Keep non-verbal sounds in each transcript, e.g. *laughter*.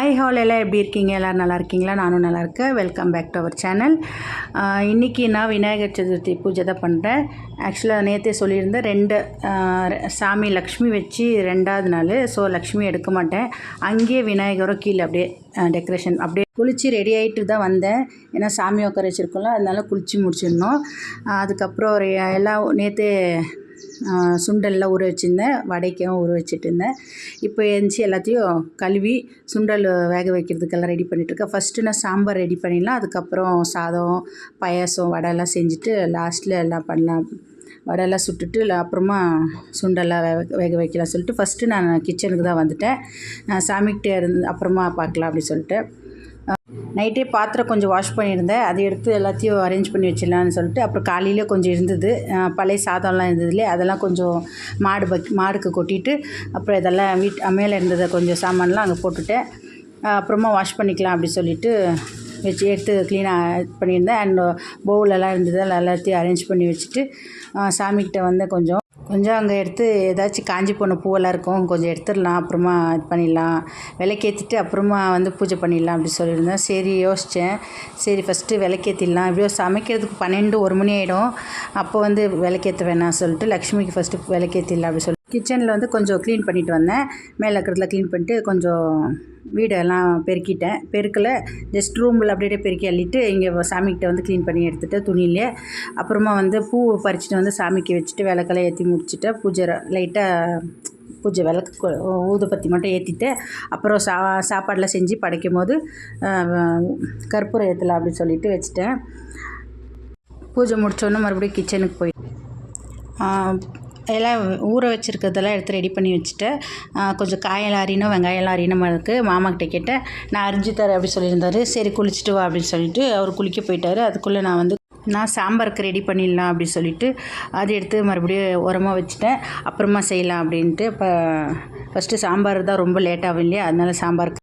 ஐ hall எல்லாம் எப்படி இருக்கீங்க? எல்லோரும் நல்லா இருக்கீங்களா? நானும் நல்லா இருக்கேன். Welcome back to our channel இன்றைக்கி நான் விநாயகர் சதுர்த்தி பூஜை தான் பண்ணுறேன் ஆக்சுவலாக நேற்றே சொல்லியிருந்தேன் ரெண்டு சாமி லக்ஷ்மி வச்சு ரெண்டாவது நாள். ஸோ லக்ஷ்மி எடுக்க மாட்டேன். அங்கேயே விநாயகரும் கீழே அப்படியே டெக்கரேஷன் அப்படியே குளித்து ரெடி ஆகிட்டு தான் வந்தேன். ஏன்னா சாமி உட்கார வச்சுருக்கோம்ல அதனால குளித்து முடிச்சிடணும். அதுக்கப்புறம் ஒரு எல்லாம் நேற்று சுண்டல்லாம் ஊற வச்சுருந்தேன். வடைக்கும் ஊற வச்சுட்டு இருந்தேன் இப்போ எழுந்துச்சி எல்லாத்தையும் கழுவி சுண்டல் வேக வைக்கிறதுக்கெல்லாம் ரெடி பண்ணிகிட்ருக்கேன் ஃபஸ்ட்டு நான் சாம்பார் ரெடி பண்ணிடலாம். அதுக்கப்புறம் சாதம் பாயாசம் வடைலாம் செஞ்சுட்டு லாஸ்ட்டில் எல்லாம் பண்ணலாம். வடையெல்லாம் சுட்டுட்டு அப்புறமா சுண்டெல்லாம் வேக வேக வைக்கலாம் சொல்லிட்டு ஃபஸ்ட்டு நான் கிச்சனுக்கு தான் வந்துட்டேன். நான் சாமிக்கிட்டே இருந்து அப்புறமா பார்க்கலாம் அப்படி சொல்லிட்டு. நைட்டே பாத்திரம் கொஞ்சம் வாஷ் பண்ணியிருந்தேன். அதை எடுத்து எல்லாத்தையும் அரேஞ்ச் பண்ணி வச்சிடலான்னு சொல்லிட்டு அப்புறம் காலையில் கொஞ்சம் இருந்தது. பழைய சாதம்லாம் இருந்ததுலே அதெல்லாம் கொஞ்சம் மாடு பக் மாடுக்கு கொட்டிட்டு அப்புறம் இதெல்லாம் வீட் மேலே இருந்ததை கொஞ்சம் சாமான்லாம் அங்கே போட்டுட்டேன். அப்புறமா வாஷ் பண்ணிக்கலாம் அப்படி சொல்லிட்டு வச்சு எடுத்து க்ளீனாக பண்ணியிருந்தேன். அண்ட் பவுலெல்லாம் இருந்தது எல்லாத்தையும் அரேஞ்ச் பண்ணி வச்சுட்டு சாமிக்கிட்ட வந்து கொஞ்சம். கொஞ்சம் அங்கே எடுத்து ஏதாச்சும் காஞ்சி போன பூவெல்லாம் இருக்கும் கொஞ்சம் எடுத்துடலாம் அப்புறமா இது பண்ணிடலாம். விளக்கேற்றிட்டு அப்புறமா வந்து பூஜை பண்ணிடலாம் அப்படி சொல்லியிருந்தேன். சரி யோசித்தேன் சரி ஃபஸ்ட்டு விளக்கேற்றிடலாம் இப்படியோ சமைக்கிறதுக்கு பன்னெண்டு ஒரு மணி ஆகிடும் அப்போ வந்து விளக்கேற்ற வேணாம் சொல்லிட்டு லக்ஷ்மிக்கு ஃபஸ்ட்டு விளக்கேற்றிடலாம் அப்படி சொல்லி. கிச்சனில் வந்து கொஞ்சம் க்ளீன் பண்ணிட்டு வந்தேன். மேலே இருக்கிறதுல க்ளீன் பண்ணிட்டு கொஞ்சம் வீடெல்லாம் பெருக்கிட்டேன். பெருக்கல. ஜஸ்ட் ரூமில் அப்படியே பெருக்கி அள்ளிட்டு இங்கே சாமிக்கிட்ட வந்து க்ளீன் பண்ணி எடுத்துகிட்டு துணியிலே. அப்புறமா வந்து பூ பறிச்சுட்டு வந்து சாமிக்கு வச்சுட்டு விளக்கெல்லாம் ஏற்றி முடிச்சுட்டு பூஜை லைட்டாக பூஜை விளக்கு ஊதுபத்தி மட்டும் ஏற்றிட்டு அப்புறம் சா சாப்பாடெலாம் செஞ்சு படைக்கும் போது கற்பூரம் ஏற்றலாம் அப்படின்னு சொல்லிட்டு வச்சுட்டேன். பூஜை முடித்தோன்னே மறுபடியும் கிச்சனுக்கு போய் எல்லாம் ஊற வச்சுருக்கிறதெல்லாம் எடுத்து ரெடி பண்ணி வச்சுட்டேன் கொஞ்சம் காயெல்லாம் அறியணும் வெங்காயம்லாம் அறியணும் இருக்குது மாமாக்கிட்ட கேட்டேன் நான் அரிஞ்சு தரேன் அப்படி சொல்லியிருந்தாரு. சரி குளிச்சுட்டு வா அப்படின்னு சொல்லிட்டு அவர் குளிக்க போயிட்டாரு. அதுக்குள்ளே நான் வந்து நான் சாம்பாருக்கு ரெடி பண்ணிடலாம் அப்படி சொல்லிட்டு அதை எடுத்து மறுபடியும் உரமாக வச்சுட்டேன். அப்புறமா செய்யலாம் அப்படின்ட்டு இப்போ ஃபஸ்ட்டு சாம்பார் தான் ரொம்ப லேட்டாகவும் இல்லையா? அதனால சாம்பாருக்கு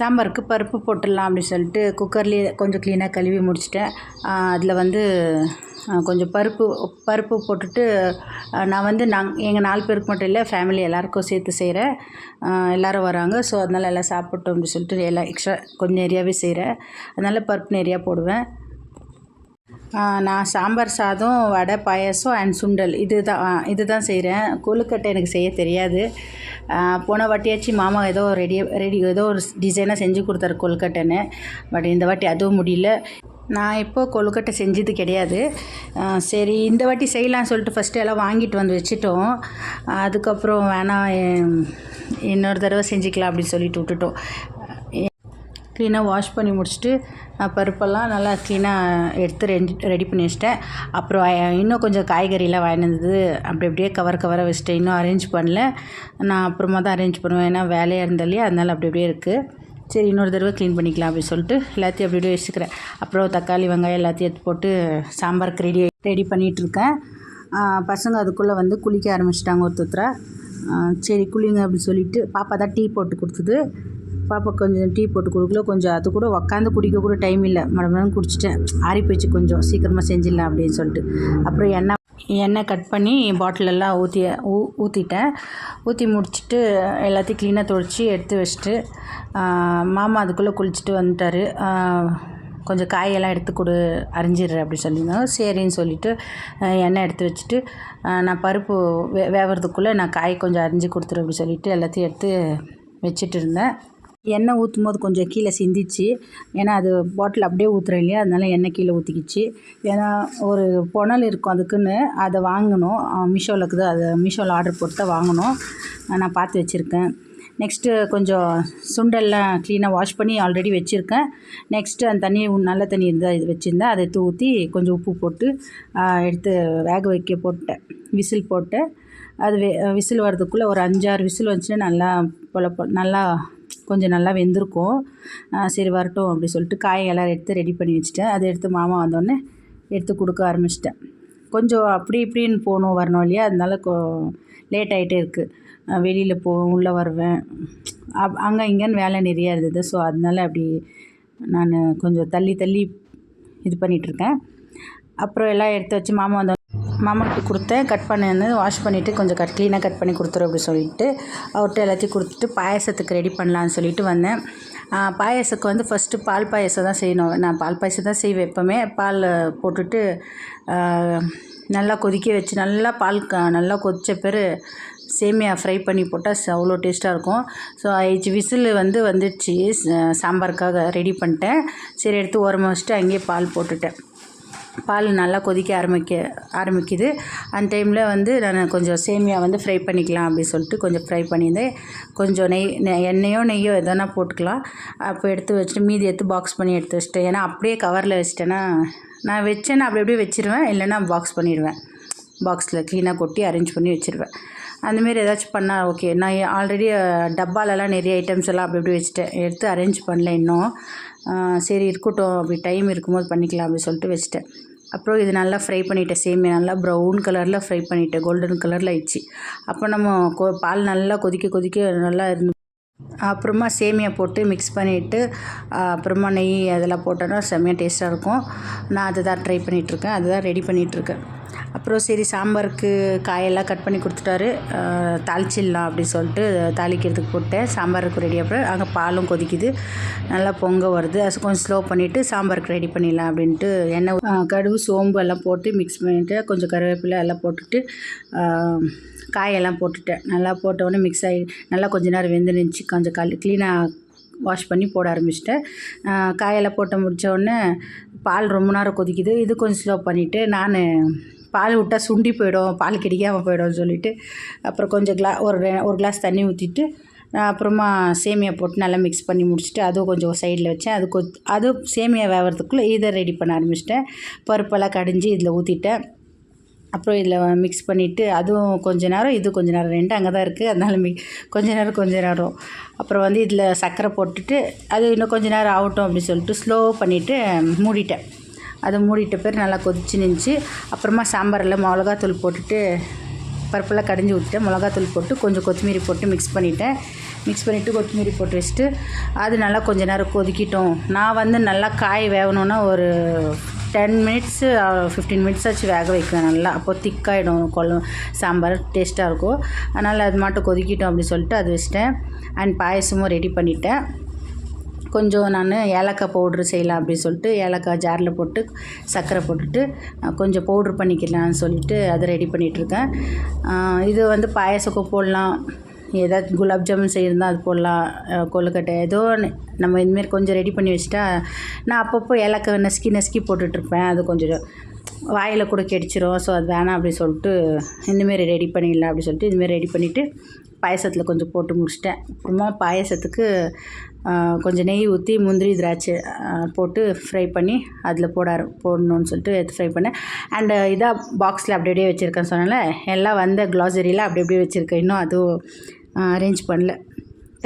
சாம்பாருக்கு பருப்பு போட்டுடலாம் அப்படின்னு சொல்லிட்டு குக்கர்லேயே கொஞ்சம் க்ளீனாக கழுவி முடிச்சிட்டேன். அதில் வந்து கொஞ்சம் பருப்பு பருப்பு போட்டுட்டு நான் வந்து நாங் எங்கள் நாலு பேருக்கு மட்டும் இல்லை ஃபேமிலி எல்லாருக்கும் சேர்த்து செய்கிறேன் எல்லோரும் வராங்க. ஸோ அதனால் எல்லாம் சாப்பிட்டோம் அப்படின்னு சொல்லிட்டு எல்லாம் எக்ஸ்ட்ரா கொஞ்சம் நிறையாவே செய்கிறேன் அதனால் பருப்பு நிறையா போடுவேன். நான் சாம்பார் சாதம் வடை பாயாசம் அண்ட் சுண்டல். இது தான் இது தான் செய்கிறேன் கொழுக்கட்டை எனக்கு செய்ய தெரியாது. போன வாட்டியாச்சும் மாமா ஏதோ ரெடி ரெடி ஏதோ ஒரு டிசைனாக செஞ்சு கொடுத்தாரு கொழுக்கட்டைன்னு. பட் இந்த வாட்டி அதுவும் முடியல. நான் இப்போ கொழுக்கட்டை செஞ்சது கிடையாது. சரி இந்த வாட்டி செய்யலாம்னு சொல்லிட்டு ஃபஸ்ட்டு எல்லாம் வாங்கிட்டு வந்து வச்சுட்டோம். அதுக்கப்புறம் வேணாம் இன்னொரு தடவை செஞ்சுக்கலாம் அப்படின்னு சொல்லிட்டு விட்டுட்டோம். க்ளீனாக வாஷ் பண்ணி முடிச்சுட்டு பருப்பெல்லாம் நல்லா க்ளீனாக எடுத்து ரெடி ரெடி பண்ணி வச்சிட்டேன். அப்புறம் இன்னும் கொஞ்சம் காய்கறிலாம் வாங்கினது அப்படி அப்படியே கவர் கவராக வச்சுட்டேன். இன்னும் அரேஞ்ச் பண்ணல. நான் அப்புறமா தான் அரேஞ்ச் பண்ணுவேன். ஏன்னா வேலையாக இருந்தாலே இல்லையா அப்படி அப்படியே இருக்குது சரி இன்னொரு தடவை க்ளீன் பண்ணிக்கலாம் அப்படின்னு சொல்லிட்டு எல்லாத்தையும் அப்படியே வச்சுக்கிறேன். அப்புறம் தக்காளி வெங்காயம் எல்லாத்தையும் எடுத்து போட்டு சாம்பாருக்கு ரெடி ரெடி பண்ணிகிட்ருக்கேன் பசங்க அதுக்குள்ளே வந்து குளிக்க ஆரம்பிச்சிட்டாங்க ஒருத்தரா சரி குளிங்க அப்படின்னு சொல்லிட்டு பாப்பா தான் டீ போட்டு கொடுத்தது. பாப்பா கொஞ்சம் டீ போட்டு கொடுக்கல கொஞ்சம் அது கூட உக்காந்து குடிக்க கூட டைம் இல்லை. மடமடன்னு குடிச்சிட்டேன். ஆறி போயிடுச்சு கொஞ்சம் சீக்கிரமாக செஞ்சிடலாம் அப்படின்னு சொல்லிட்டு. அப்புறம் எண்ணெய் எண்ணெய் கட் பண்ணி பாட்டிலெல்லாம் ஊற்றி ஊ ஊற்றிட்டேன் ஊற்றி முடிச்சுட்டு எல்லாத்தையும் க்ளீனாக துடைச்சி எடுத்து வச்சுட்டு மாமா அதுக்குள்ளே குளிச்சுட்டு வந்துட்டார். கொஞ்சம் காயெல்லாம் எடுத்து கொடு அரிஞ்சிடுற அப்படி சொல்லியிருந்தாங்க. சரின்னு சொல்லிவிட்டு எண்ணெய் எடுத்து வச்சுட்டு நான் பருப்பு வே வேவறதுக்குள்ளே நான் காய் கொஞ்சம் அரிஞ்சு கொடுத்துரு அப்படி சொல்லிட்டு எல்லாத்தையும் எடுத்து வச்சுட்டு இருந்தேன். எண்ணெய் ஊற்றும் போது கொஞ்சம் கீழே சிந்திச்சு ஏன்னா அது பாட்டில் அப்படியே ஊற்றுறேன் இல்லையா? அதனால எண்ணெய் கீழே ஊற்றிக்கிச்சு ஏன்னா ஒரு புனல் இருக்கும் அதுக்குன்னு அதை வாங்கணும். மீஷோவில் இருக்குது. அதை மீஷோவில் ஆர்டர் போட்டு தான் வாங்கணும் நான் பார்த்து வச்சுருக்கேன். நெக்ஸ்ட்டு கொஞ்சம் சுண்டெல்லாம் க்ளீனாக வாஷ் பண்ணி ஆல்ரெடி வச்சுருக்கேன். நெக்ஸ்ட்டு அந்த தண்ணி நல்ல தண்ணி இருந்தால் இது வச்சுருந்தேன். அதை எடுத்து ஊற்றி கொஞ்சம் உப்பு போட்டு எடுத்து வேக வைக்க போட்டேன். விசில் போட்டேன். அது விசில் வர்றதுக்குள்ளே ஒரு அஞ்சாறு விசில் வந்துச்சுன்னா நல்லா பொல நல்லா கொஞ்சம் நல்லா வெந்திருக்கும். சரி வரட்டும் அப்படி சொல்லிட்டு காயெல்லாம் எடுத்து ரெடி பண்ணி வச்சுட்டேன். அதை எடுத்து மாமா வந்தோடனே எடுத்து கொடுக்க ஆரம்பிச்சிட்டேன். கொஞ்சம் அப்படி இப்படின்னு போகணும் வரணும் இல்லையா? அதனால கொ லேட் ஆகிட்டே இருக்குது வெளியில் போ உள்ளே வருவேன். அப் அங்கே இங்கேன்னு வேலை நிறையா இருந்தது ஸோ அதனால அப்படி நான் கொஞ்சம் தள்ளி தள்ளி இது பண்ணிகிட்ருக்கேன் அப்புறம் எல்லாம் எடுத்து வச்சு மாமா வந்த மாமாவுக்கு கொடுத்தேன். கட் பண்ணேன்னு வாஷ் பண்ணிவிட்டு கொஞ்சம் கட் க்ளீனாக கட் பண்ணி கொடுத்துரு அப்படி சொல்லிட்டு அவர்கிட்ட எல்லாத்தையும் கொடுத்துட்டு பாயசத்துக்கு ரெடி பண்ணலான்னு சொல்லிட்டு வந்தேன். பாயசத்துக்கு பாயாசத்துக்கு வந்து ஃபஸ்ட்டு பால் பாயசம் தான் செய்யணும். நான் பால் பாயசம் தான் செய்வேன் எப்போவுமே. பால் போட்டுட்டு நல்லா கொதிக்க வச்சு நல்லா பால் க நல்லா கொதித்த பிறகு சேமியா ஃப்ரை பண்ணி போட்டால் அவ்வளோ டேஸ்ட்டாக இருக்கும். ஸோ ஐச்சு விசில் வந்து வந்துடுச்சு. சாம்பாருக்காக ரெடி பண்ணிட்டேன். சரி எடுத்து ஓரமாக வச்சுட்டு அங்கேயே பால் போட்டுட்டேன். பால் நல்லா கொதிக்க ஆரம்பிக்க ஆரம்பிக்குது. அந்த டைமில் வந்து நான் கொஞ்சம் சேமியா வந்து ஃப்ரை பண்ணிக்கலாம் அப்படின்னு சொல்லிட்டு கொஞ்சம் ஃப்ரை பண்ணியிருந்தேன். கொஞ்சம் நெய் நெ- எண்ணெயோ நெய்யோ எதனா போட்டுக்கலாம். அப்போ எடுத்து வச்சுட்டு மீதி எடுத்து பாக்ஸ் பண்ணி எடுத்து வச்சுட்டேன். ஏன்னா அப்படியே கவரில் வச்சிட்டேன்னா நான் வச்சேன்னா அப்படி அப்படியே வச்சிருவேன். இல்லைன்னா பாக்ஸ் பண்ணிடுவேன் பாக்ஸில் க்ளீனாக கொட்டி அரேஞ்ச் பண்ணி வச்சுருவேன். அந்தமாரி ஏதாச்சும் பண்ணால் ஓகே நான் ஆல்ரெடி டப்பாலெல்லாம் நிறைய ஐட்டம்ஸ் எல்லாம் அப்படி இப்படி வச்சுட்டேன். எடுத்து அரேஞ்ச் பண்ணல இன்னும். சரி இருக்கட்டும். அப்படி டைம் இருக்கும்போது பண்ணிக்கலாம் அப்படி சொல்லிட்டு வச்சுட்டேன். அப்புறம் இது நல்லா ஃப்ரை பண்ணிட்டேன் சேமியா நல்லா ப்ரௌன் கலரில் ஃப்ரை பண்ணிட்டேன் கோல்டன் கலரில் ஆயிடுச்சு. அப்போ நம்ம கொ பால் நல்லா கொதிக்க கொதிக்க நல்லா இருந்து அப்புறமா சேமியா போட்டு மிக்ஸ் பண்ணிவிட்டு அப்புறமா நெய் அதெல்லாம் போட்டோன்னா செம்மையாக டேஸ்ட்டாக இருக்கும். நான் அதை தான் ட்ரை பண்ணிகிட்ருக்கேன் அதுதான் ரெடி பண்ணிகிட்ருக்கேன் அப்புறம் சரி சாம்பாருக்கு காயெல்லாம் கட் பண்ணி கொடுத்துட்டாரு. தாளிச்சிடலாம் அப்படின்னு சொல்லிட்டு தாளிக்கிறதுக்கு போட்டேன். சாம்பாருக்கு ரெடி அப்புறம் அங்கே பாலும் கொதிக்குது. நல்லா பொங்க வருது. அது கொஞ்சம் ஸ்லோ பண்ணிவிட்டு சாம்பாருக்கு ரெடி பண்ணிடலாம் அப்படின்ட்டு எண்ணெய் கடுகு சோம்பு எல்லாம் போட்டு மிக்ஸ் பண்ணிவிட்டு கொஞ்சம் கருவேப்பிலை எல்லாம் போட்டுட்டு காயெல்லாம் போட்டுட்டேன். நல்லா போட்ட உடனே மிக்ஸ் ஆகி நல்லா கொஞ்ச நேரம் வெந்து நினச்சி கொஞ்சம் கல் க்ளீனாக வாஷ் பண்ணி போட ஆரம்பிச்சிட்டேன். காயெல்லாம் போட்டு முடித்த உடனே பால் ரொம்ப நேரம் கொதிக்குது. இது கொஞ்சம் ஸ்லோ பண்ணிவிட்டு நான் பால் விட்டால் சுண்டி போயிடும் பால் கிடைக்காம போயிடும்னு சொல்லிட்டு அப்புறம் கொஞ்சம் கிளா ஒரு ஒரு கிளாஸ் தண்ணி ஊற்றிட்டு அப்புறமா சேமியா போட்டு நல்லா மிக்ஸ் பண்ணி முடிச்சுட்டு அதுவும் கொஞ்சம் சைடில் வச்சேன். அது கொத் அது சேமியா வேகிறதுக்குள்ளே இதை ரெடி பண்ண ஆரம்பிச்சிட்டேன். பருப்பெல்லாம் கடிஞ்சு இதில் ஊற்றிட்டேன் அப்புறம் இதில் மிக்ஸ் பண்ணிவிட்டு அதுவும் கொஞ்ச நேரம் இது கொஞ்ச நேரம் ரெண்டு அங்கே தான் இருக்குது அதனால மி கொஞ்ச நேரம் கொஞ்ச நேரம். அப்புறம் வந்து இதில் சர்க்கரை போட்டுட்டு அது இன்னும் கொஞ்ச நேரம் ஆகட்டும் அப்படின்னு சொல்லிட்டு ஸ்லோ பண்ணிவிட்டு மூடிட்டேன். அதை மூடிட்ட பேர் நல்லா கொதிச்சு நின்றுச்சு அப்புறமா சாம்பாரில் மிளகாத்தூள் போட்டுட்டு பருப்பெல்லாம் கடைஞ்சி விட்டுட்டேன். மிளகாத்தூள் போட்டு கொஞ்சம் கொத்தமல்லி போட்டு மிக்ஸ் பண்ணிட்டேன். மிக்ஸ் பண்ணிவிட்டு கொத்தமல்லி போட்டு வச்சுட்டு அது நல்லா கொஞ்சம் நேரம் கொதிக்கிட்டோம். நான் வந்து நல்லா காய் வேகணுன்னா ஒரு டென் மினிட்ஸு ஃபிஃப்டீன் மினிட்ஸ் ஆச்சு வேக வைக்கிறேன் நல்லா அப்போது திக்காகிடும் கொள்ள சாம்பார் டேஸ்ட்டாக இருக்கும். அதனால் அது மட்டும் கொதிக்கிட்டோம் அப்படின்னு சொல்லிட்டு அது வச்சிட்டேன். அண்ட் பாயசமும் ரெடி பண்ணிட்டேன். கொஞ்சம் நான் ஏலக்காய் பவுட்ரு செய்யலாம் அப்படின்னு சொல்லிட்டு ஏலக்காய் ஜாரில் போட்டு சர்க்கரை போட்டுட்டு கொஞ்சம் பவுட்ரு பண்ணிக்கலாம்னு சொல்லிட்டு அதை ரெடி பண்ணிகிட்ருக்கேன் இது வந்து பாயசக்கோ போடலாம். ஏதாவது குலாப் ஜாமுன் செய்யிருந்தால் அது போடலாம். கொழுக்கட்டை ஏதோ ஒன்று நம்ம இதுமாரி கொஞ்சம் ரெடி பண்ணி வச்சுட்டா நான் அப்பப்போ ஏலக்காய் நசுக்கி நசுக்கி போட்டுட்ருப்பேன் அது கொஞ்சம் வாயில் கூட கெடிச்சிரும். ஸோ அது வேணாம் அப்படி சொல்லிட்டு இந்தமாரி ரெடி பண்ணிடலாம் அப்படி சொல்லிட்டு இதுமாரி ரெடி பண்ணிவிட்டு பாயசத்தில் கொஞ்சம் போட்டு முடிச்சிட்டேன். அப்புறமா பாயசத்துக்கு கொஞ்சம் நெய் ஊற்றி முந்திரி திராட்சை போட்டு ஃப்ரை பண்ணி அதில் போட போடணும்னு சொல்லிட்டு எடுத்து ஃப்ரை பண்ணேன். அண்டு இதாக பாக்ஸில் அப்படி அப்படியே வச்சுருக்கேன் சொன்னால எல்லாம் வந்த க்ளாசரியில் அப்படி அப்படியே வச்சுருக்கேன். இன்னும் அதுவும் அரேஞ்ச் பண்ணல.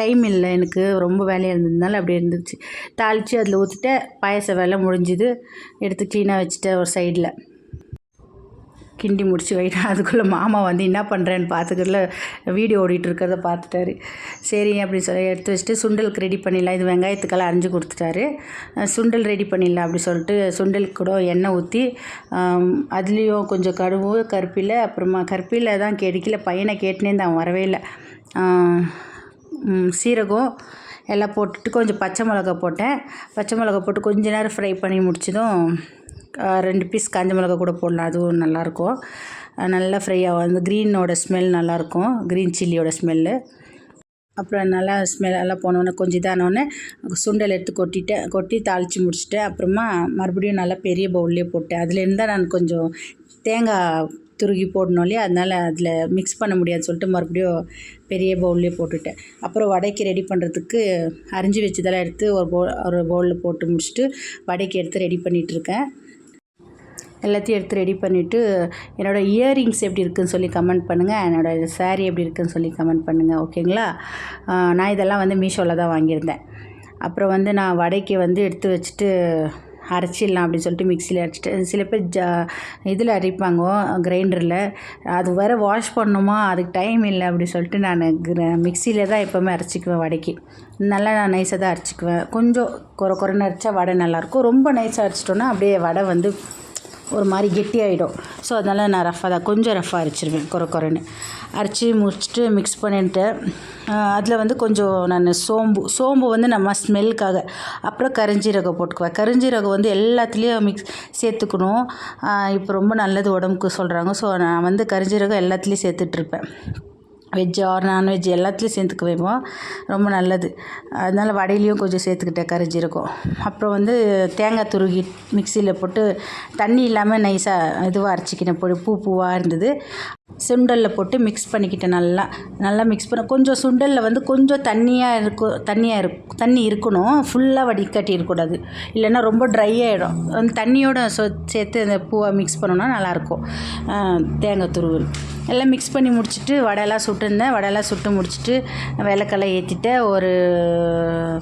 டைம் இல்லை. எனக்கு ரொம்ப வேலையாக இருந்ததுனால அப்படி இருந்துச்சு தாளித்து அதில் ஊற்றிட்டு பாயச வேலை முடிஞ்சுது. எடுத்து க்ளீனாக வச்சுட்டேன் ஒரு சைடில் கிண்டி முடிச்சு வைட்டேன் *laughs* அதுக்குள்ளே மாமா வந்து என்ன பண்ணுறேன்னு பார்த்துக்கல வீடியோ ஓடிட்டுருக்கிறத பார்த்துட்டாரு சரி அப்படின்னு சொல்லி எடுத்து வச்சுட்டு சுண்டலுக்கு ரெடி பண்ணிடலாம். இது வெங்காயத்துக்கெல்லாம் அரிஞ்சு கொடுத்துட்டாரு. சுண்டல் ரெடி பண்ணிடலாம் அப்படி சொல்லிட்டு சுண்டலுக்கு கூட எண்ணெய் ஊற்றி அதுலேயும் கொஞ்சம் கடுவு கருப்பில் அப்புறமா கருப்பில் தான் கிடைக்கல பையனை கேட்டுனே தான் வரவே இல்லை. சீரகம் எல்லாம் போட்டுட்டு கொஞ்சம் பச்சை மிளகா போட்டேன். பச்சை மிளகா போட்டு கொஞ்ச நேரம் ஃப்ரை பண்ணி முடிச்சதும் ரெண்டு பீஸ் காஞ்ச மிளகா கூட போடலாம் அதுவும் நல்லாயிருக்கும். நல்லா ஃப்ரை ஆகும் அந்த க்ரீனோட ஸ்மெல் நல்லாயிருக்கும் க்ரீன் சில்லியோட ஸ்மெல்லு அப்புறம் நல்லா ஸ்மெல் எல்லாம் போனோடனே கொஞ்சம் இதானோடனே சுண்டல் எடுத்து கொட்டிட்டேன் கொட்டி தாளித்து முடிச்சிட்டேன். அப்புறமா மறுபடியும் நல்லா பெரிய பவுல்லே போட்டேன். அதுலேருந்து தான் நான் கொஞ்சம் தேங்காய் துருகி போடணும் இல்லையா? அதனால் அதில் மிக்ஸ் பண்ண முடியாதுன்னு சொல்லிட்டு மறுபடியும் பெரிய பவுல்லே போட்டுட்டேன். அப்புறம் வடைக்கு ரெடி பண்ணுறதுக்கு அரிஞ்சு வச்சதெல்லாம் எடுத்து ஒரு போ ஒரு பவுலில் போட்டு முடிச்சுட்டு வடைக்கு எடுத்து ரெடி பண்ணிகிட்ருக்கேன் எல்லாத்தையும் எடுத்து ரெடி பண்ணிவிட்டு என்னோடய இயரிங்ஸ் எப்படி இருக்குதுன்னு சொல்லி கமெண்ட் பண்ணுங்கள் என்னோடய சாரீ எப்படி இருக்குன்னு சொல்லி கமெண்ட் பண்ணுங்கள் ஓகேங்களா நான் இதெல்லாம் வந்து மீஷோவில் தான் வாங்கியிருந்தேன். அப்புறம் வந்து நான் வடைக்கு வந்து எடுத்து வச்சுட்டு அரைச்சிடலாம் அப்படின்னு சொல்லிட்டு மிக்சியில் அரைச்சிட்டு சில பேர் ஜா இதில் அரைப்பாங்க கிரைண்டரில். அது வேறு வாஷ் பண்ணணுமா? அதுக்கு டைம் இல்லை அப்படி சொல்லிட்டு நான் மிக்சியில் தான் எப்போவுமே அரைச்சிக்குவேன் வடைக்கு. நல்லா நான் நைஸாக தான் அரைச்சிக்குவேன். கொஞ்சம் குறை குறைன்னு அரைச்சா வடை நல்லாயிருக்கும் ரொம்ப நைஸாக அரைச்சிட்டோன்னா அப்படியே வடை வந்து ஒரு மாதிரி கெட்டியாயிடும் ஸோ அதனால் நான் ரஃப்பாக தான் கொஞ்சம் ரஃப்பாக அரைச்சிருவேன் குறை குறைன்னு அரைச்சி முடிச்சுட்டு மிக்ஸ் பண்ணிட்டு அதில் வந்து கொஞ்சம் நான் சோம்பு சோம்பு வந்து நம்ம ஸ்மெல்லுக்காக அப்புறம் கரிஞ்சீரகம் போட்டுக்குவேன். கரிஞ்சீரகம் வந்து எல்லாத்துலேயும் மிக்ஸ் சேர்த்துக்கணும். இப்போ ரொம்ப நல்லது உடம்புக்கு சொல்கிறாங்க ஸோ நான் வந்து கரிஞ்சீரகம் எல்லாத்துலேயும் சேர்த்துட்ருப்பேன் வெஜ் ஆர் நான்வெஜ் எல்லாத்துலேயும் சேர்த்துக்குவேன் ரொம்ப நல்லது. அதனால் வடையிலையும் கொஞ்சம் சேர்த்துக்கிட்டேன் கரிஞ்சீரகம் அப்புறம் வந்து தேங்காய் துருகி மிக்சியில் போட்டு தண்ணி இல்லாமல் நைஸாக இதுவாக அரைச்சிக்கினேன் பொடி பூ பூவாக இருந்தது. சுண்டலில் போட்டு மிக்ஸ் பண்ணிக்கிட்டேன் நல்லா நல்லா மிக்ஸ் பண்ண கொஞ்சம் சுண்டலில் வந்து கொஞ்சம் தண்ணியாக இருக்கும் தண்ணியாக இருக் தண்ணி இருக்கணும். ஃபுல்லாக வடிகட்டி இருக்கக்கூடாது. இல்லைன்னா ரொம்ப ட்ரை ஆகிடும் அந்த தண்ணியோட சொ சேர்த்து அந்த பூவை மிக்ஸ் பண்ணோன்னா நல்லாயிருக்கும். தேங்காய் துருவல். எல்லாம் மிக்ஸ் பண்ணி முடிச்சுட்டு வடையெல்லாம் சுட்டுருந்தேன். வடையெல்லாம் சுட்டு முடிச்சுட்டு விளக்கெல்லாம் ஏற்றிட்டேன் ஒரு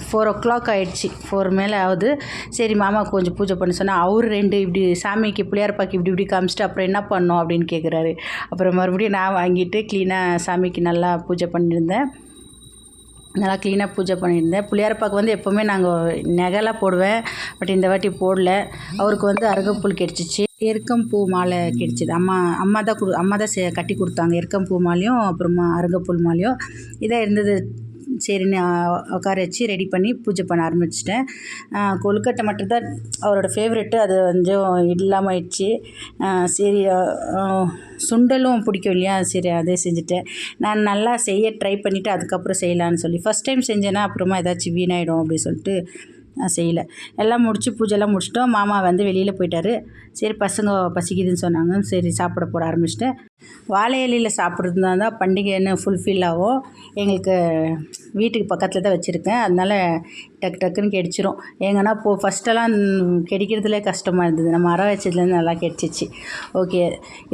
ஃபோர் ஓ கிளாக் ஆகிடுச்சி ஃபோர் மேலே ஆகுது. சரி மாமா கொஞ்சம் பூஜை பண்ண சொன்னால் அவர் ரெண்டு இப்படி சாமிக்கு பிள்ளையார் பாக்கி இப்படி இப்படி காமிச்சிட்டு அப்புறம் என்ன பண்ணோம் அப்படின்னு கேட்குறாரு அப்புறம் மறுபடியும் நான் வாங்கிட்டு க்ளீனாக சாமிக்கு நல்லா பூஜை பண்ணியிருந்தேன். நல்லா க்ளீனாக பூஜை பண்ணியிருந்தேன். புளியாரப்பாக்கு வந்து எப்போவுமே நாங்கள் நெகலாக போடுவேன். பட் இந்த வாட்டி போடல. அவருக்கு வந்து அருகப்புல் கிடச்சிச்சு. எருக்கம்பூ மாலை கிடச்சிது. அம்மா அம்மா தான் கொடு அம்மா தான் கட்டி கொடுத்தாங்க. எருக்கம்பூ மாலையும் அப்புறமா அருகப்புல் மாலையும். இதாக இருந்தது சரின்னு உட்கார வச்சு ரெடி பண்ணி பூஜை பண்ண ஆரம்பிச்சிட்டேன். கொழுக்கட்டை மட்டும்தான் அவரோட ஃபேவரெட்டு அது கொஞ்சம் இல்லாமல் ஆயிடுச்சு. சரி சுண்டலும் பிடிக்கும் இல்லையா? சரி அதே செஞ்சுட்டேன். நான் நல்லா செய்ய ட்ரை பண்ணிவிட்டு அதுக்கப்புறம் செய்யலான்னு சொல்லி. ஃபஸ்ட் டைம் செஞ்சேன்னா அப்புறமா ஏதாச்சும் வீணாயிடும் அப்படின்னு சொல்லிட்டு நான் செய்யலை. எல்லாம் முடித்து பூஜைலாம் முடிச்சிட்டோம். மாமா வந்து வெளியில் போயிட்டாரு. சரி பசங்க பசிக்குதுன்னு சொன்னாங்க. சரி சாப்பிட போட ஆரம்பிச்சிட்டேன். வாழை இலையில் சாப்பிட்றதுனா தான் பண்டிகைன்னு ஃபுல்ஃபில் ஆகும் எங்களுக்கு வீட்டுக்கு பக்கத்தில் தான் வச்சுருக்கேன். அதனால் டக்கு டக்குன்னு கெடிச்சிரும். எங்கன்னா போ ஃபஸ்ட்டெல்லாம் கிடைக்கிறதுலே கஷ்டமாக இருந்தது. நம்ம மரம் வச்சதுலேருந்து நல்லா கெடிச்சிச்சு. ஓகே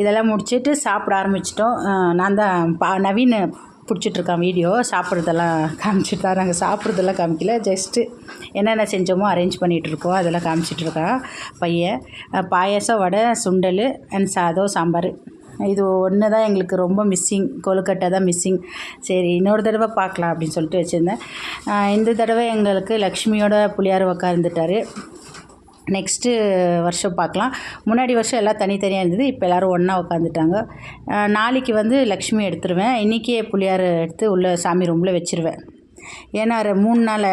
இதெல்லாம் முடிச்சுட்டு சாப்பிட ஆரம்பிச்சிட்டோம். நான் தான் பா நவீன பிடிச்சிட்ருக்கான் வீடியோ சாப்பிட்றதெல்லாம் காமிச்சிட்டா நாங்கள் சாப்பிட்றதெல்லாம் காமிக்கல ஜஸ்ட்டு என்னென்ன செஞ்சோமோ அரேஞ்ச் பண்ணிகிட்ருக்கோம் அதெல்லாம் காமிச்சிட்ருக்கான் பையன். பாயசம் வடை சுண்டல் அண்ட் சாதம் சாம்பார். இது ஒன்று தான் எங்களுக்கு ரொம்ப மிஸ்ஸிங் கொழுக்கட்டை தான் மிஸ்ஸிங் சரி இன்னொரு தடவை பார்க்கலாம் அப்படின்னு சொல்லிட்டு வச்சுருந்தேன். இந்த தடவை எங்களுக்கு லக்ஷ்மியோட புளியார் உக்காந்துட்டார் நெக்ஸ்ட்டு வருஷம் பார்க்கலாம். முன்னாடி வருஷம் எல்லாம் தனித்தனியாக இருந்தது இப்போ எல்லோரும் ஒன்றா உட்காந்துட்டாங்க நாளைக்கு வந்து லக்ஷ்மி எடுத்துருவேன். இன்றைக்கே புளியார் எடுத்து உள்ள சாமி ரூமில் வச்சுருவேன். ஏன்னா மூணு நாள்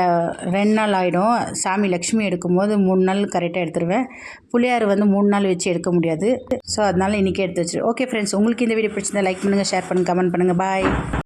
ரெண்டு நாள் ஆகிடும் சாமி லக்ஷ்மி எடுக்கும்போது மூணு நாள் கரெக்டாக எடுத்துருவேன். புளியார் வந்து மூணு நாள் வச்சு எடுக்க முடியாது. ஸோ அதனால் இன்றைக்கே எடுத்து வச்சுருவேன். ஓகே ஃப்ரெண்ட்ஸ் உங்களுக்கு இந்த வீடியோ பிடிச்சிருந்தா லைக் பண்ணுங்கள் ஷேர் பண்ணுங்கள் கமெண்ட் பண்ணுங்கள் பாய்